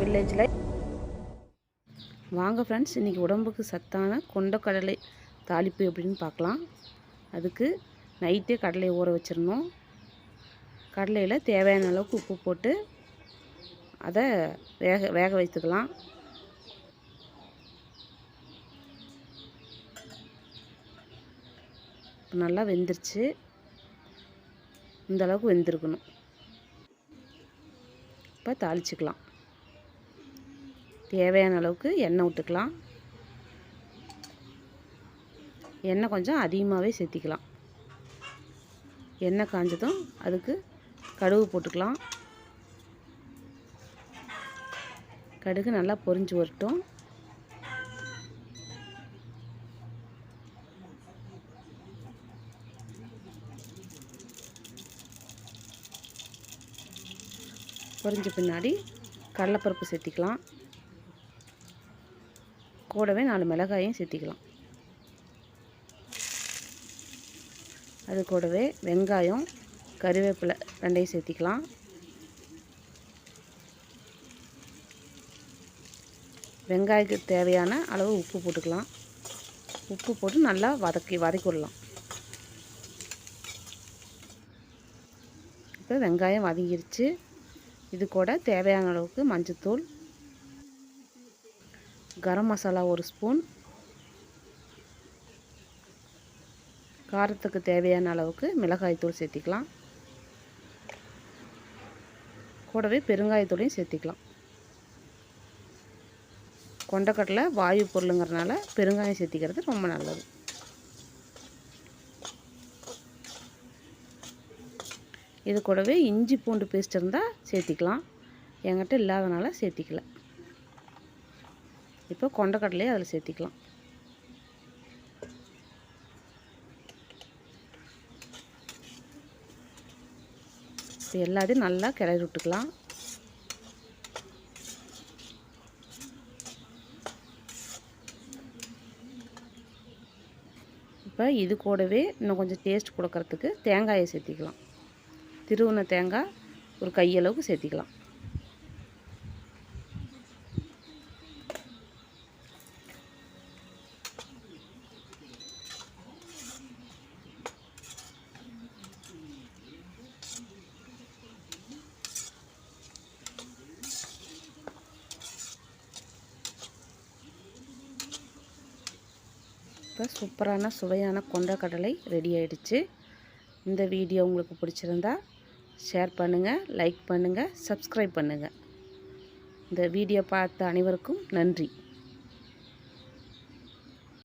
வில்லேஜில் வாங்க ஃப்ரெண்ட்ஸ் இன்றைக்கி உடம்புக்கு சத்தான கொண்டக்கடலை தாளிப்பு எப்படின்னு பார்க்கலாம். அதுக்கு நைட்டே கடலையை ஊற வச்சிடணும். கடலையில் தேவையான அளவுக்கு உப்பு போட்டு அதை வேக வேக வைத்துக்கலாம். நல்லா வெந்துருச்சு. இந்த அளவுக்கு வெந்திருக்கணும். இப்போ தாளிச்சிக்கலாம். தேவையான அளவுக்கு எண்ணெய் விட்டுக்கலாம் எண்ணெய் கொஞ்சம் அதிகமாகவே சேர்த்திக்கலாம். எண்ணெய் காஞ்சதும் அதுக்கு கடுகு போட்டுக்கலாம். கடுகு நல்லா பொரிஞ்சு வரட்டும். பொரிஞ்ச பின்னாடி கடலைப்பருப்பு சேர்த்திக்கலாம். கூடவே நாலு மிளகாயும் சேர்த்திக்கலாம். அது கூடவே வெங்காயம் கருவேப்பிலை ரெண்டையும் சேர்த்திக்கலாம். வெங்காயத்துக்கு தேவையான அளவு உப்பு போட்டுக்கலாம். உப்பு போட்டு நல்லா வதக்கி வதக்கி விடலாம். இப்போ வெங்காயம் வதங்கிருச்சு. இது கூட தேவையான அளவுக்கு மஞ்சத்தூள் கரம் மசாலா ஒரு ஸ்பூன். காரத்துக்கு தேவையான அளவுக்கு மிளகாய்த்தூள் சேர்த்திக்கலாம். கூடவே பெருங்காயத்தூளையும் சேர்த்திக்கலாம். கொண்டக்கடலை வாயு பொருளுங்கிறதுனால பெருங்காயம் சேர்த்திக்கிறது ரொம்ப நல்லது. இது கூடவே இஞ்சி பூண்டு பேஸ்ட் இருந்தால் சேர்த்திக்கலாம். என்கிட்ட இல்லாதனால சேர்த்திக்கல. இப்போ கொண்டக்கடலையே அதில் சேர்த்திக்கலாம். இப்போ எல்லாத்தையும் நல்லா கிளறி விட்டுக்கலாம். இப்போ இது கூடவே இன்னும் கொஞ்சம் டேஸ்ட் கொடுக்கறதுக்கு தேங்காயை சேர்த்திக்கலாம். திருவுன தேங்காய் ஒரு கையளவுக்கு சேர்த்திக்கலாம். இப்போ சூப்பரான சுவையான கொண்டக்கடலை ரெடி ஆயிடுச்சு. இந்த வீடியோ உங்களுக்கு பிடிச்சிருந்தா ஷேர் பண்ணுங்கள் லைக் பண்ணுங்கள் சப்ஸ்கிரைப் பண்ணுங்கள் இந்த வீடியோ பார்த்த அனைவருக்கும் நன்றி.